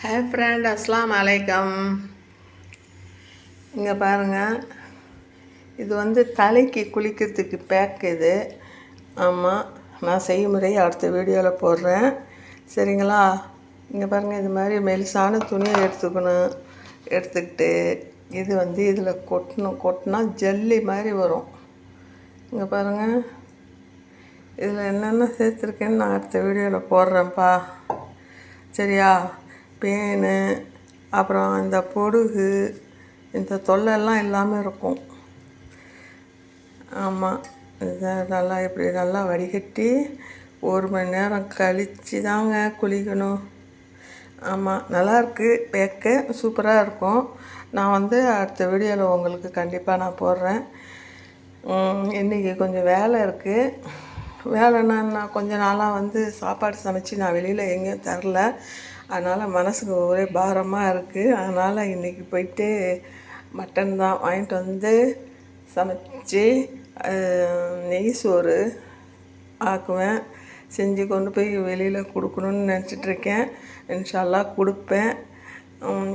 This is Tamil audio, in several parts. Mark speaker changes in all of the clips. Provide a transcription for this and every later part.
Speaker 1: ஹாய் ஃப்ரெண்ட் அஸ்லாம் அலைக்கம் இங்கே பாருங்கள் இது வந்து தலைக்கு குளிக்கிறதுக்கு பேக் இது. ஆமாம் நான் செய்முறை அடுத்த வீடியோவில் போடுறேன். சரிங்களா? இங்கே பாருங்கள் இது மாதிரி மெலிசான துணியை எடுத்துக்கணும். எடுத்துக்கிட்டு இது வந்து இதில் கொட்டணும். கொட்டினா ஜல்லி மாதிரி வரும். இங்கே பாருங்கள் இதில் என்னென்ன சேர்த்துருக்கேன்னு நான் அடுத்த வீடியோவில் போடுறேன்ப்பா. சரியா? பேனு அப்புறம் இந்த பொடுகு இந்த தொல்லைலாம் இல்லாமல் இருக்கும். ஆமாம் இதை நல்லா இப்படி நல்லா வடிகட்டி ஒரு மணி நேரம் கழித்து தாங்க குளிக்கணும். ஆமாம் நல்லாயிருக்கு பேக்க சூப்பராக இருக்கும். நான் வந்து அடுத்த வீடியோவில் உங்களுக்கு கண்டிப்பாக நான் போடுறேன். இன்றைக்கி கொஞ்சம் வேலை இருக்குது வேலைன்னா நான் கொஞ்ச நாளாக வந்து சாப்பாடு சமைச்சு நான் வெளியில் எங்கேயும் தரல. அதனால் மனசுக்கு ஒரே பாரமாக இருக்குது அதனால் இன்றைக்கி போயிட்டு மட்டன் தான் வாங்கிட்டு வந்து சமைச்சு நெய் சோறு ஆக்குவேன். செஞ்சு கொண்டு போய் வெளியில் கொடுக்கணுன்னு நினச்சிட்ருக்கேன் இன்ஷால்லா கொடுப்பேன்.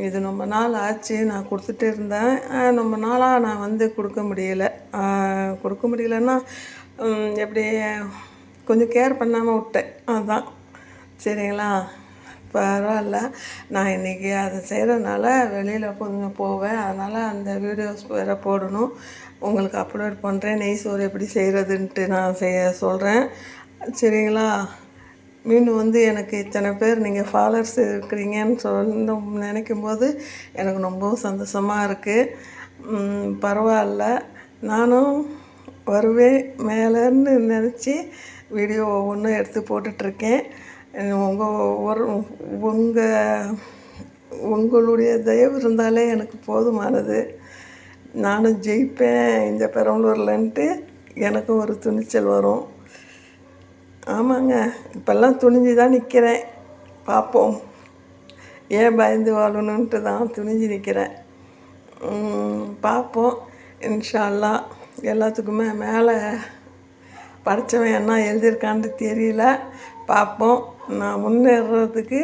Speaker 1: இது ரொம்ப நாள் ஆச்சு. நான் கொடுத்துட்டு இருந்தேன். ரொம்ப நாளாக நான் வந்து கொடுக்க முடியலை. கொடுக்க முடியலன்னா எப்படி கொஞ்சம் கேர் பண்ணாமல் விட்டேன். அதுதான் சரிங்களா? பரவாயில்ல. நான் இன்றைக்கி அதை செய்கிறதுனால வெளியில் கொஞ்சம் போவேன். அதனால் அந்த வீடியோஸ் வேறு போடணும். உங்களுக்கு அப்லோட் பண்ணுறேன் நெய் சோறு எப்படி செய்கிறதுன்ட்டு நான் செய்ய சொல்கிறேன் சரிங்களா? மீண்டும் வந்து எனக்கு இத்தனை பேர் நீங்கள் ஃபாலோவர்ஸ் இருக்கிறீங்கன்னு சொல்ல நினைக்கும் போது எனக்கு ரொம்பவும் சந்தோஷமாக இருக்குது பரவாயில்ல. நானும் வருவேன் மேலேன்னு நினச்சி வீடியோ ஒவ்வொன்றும் எடுத்து போட்டுட்ருக்கேன். உங்கள் ஒரு உங்கள் உங்களுடைய தயவு இருந்தாலே எனக்கு போதுமானது. நானும் ஜெயிப்பேன். இந்த பெரம்பலூர்லன்ட்டு எனக்கும் ஒரு துணிச்சல் வரும். ஆமாங்க இப்போல்லாம் துணிஞ்சு தான் நிற்கிறேன் பார்ப்போம் ஏன் பயந்து வாழணுன்ட்டு தான் துணிஞ்சு நிற்கிறேன் பார்ப்போம் இன்ஷால்லாம் எல்லாத்துக்குமே மேலே படித்தவன் என்ன எழுதியிருக்கான்னு தெரியல. பார்ப்போம். நான் முன்னேறுறதுக்கு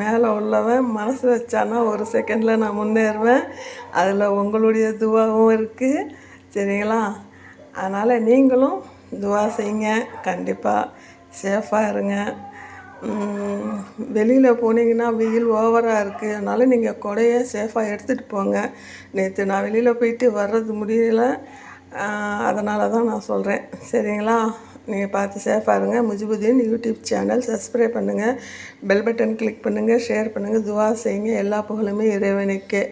Speaker 1: மேலே உள்ளவன் மனசு வச்சானா ஒரு செகண்டில் நான் முன்னேறுவேன். அதில் உங்களுடைய துவாவும் இருக்குது சரிங்களா? அதனால் நீங்களும் துவா செய்யுங்க. கண்டிப்பாக சேஃபாக இருங்க. வெளியில் போனீங்கன்னா வெயில் ஓவராக இருக்குது அதனால் நீங்கள் கொடையை சேஃபாக எடுத்துகிட்டு போங்க. நேற்று நான் வெளியில் போயிட்டு வர்றது முடியல. அதனால தான் நான் சொல்கிறேன் சரிங்களா? நீங்கள் பார்த்து சேஃபாக இருங்க முஜிபுதீன் யூடியூப் சேனல் சப்ஸ்கிரைப் பண்ணுங்கள் பெல் பட்டன் கிளிக் பண்ணுங்கள் ஷேர் பண்ணுங்கள் துவா செய்யுங்க. எல்லா புகழுமே இறைவனுக்கே.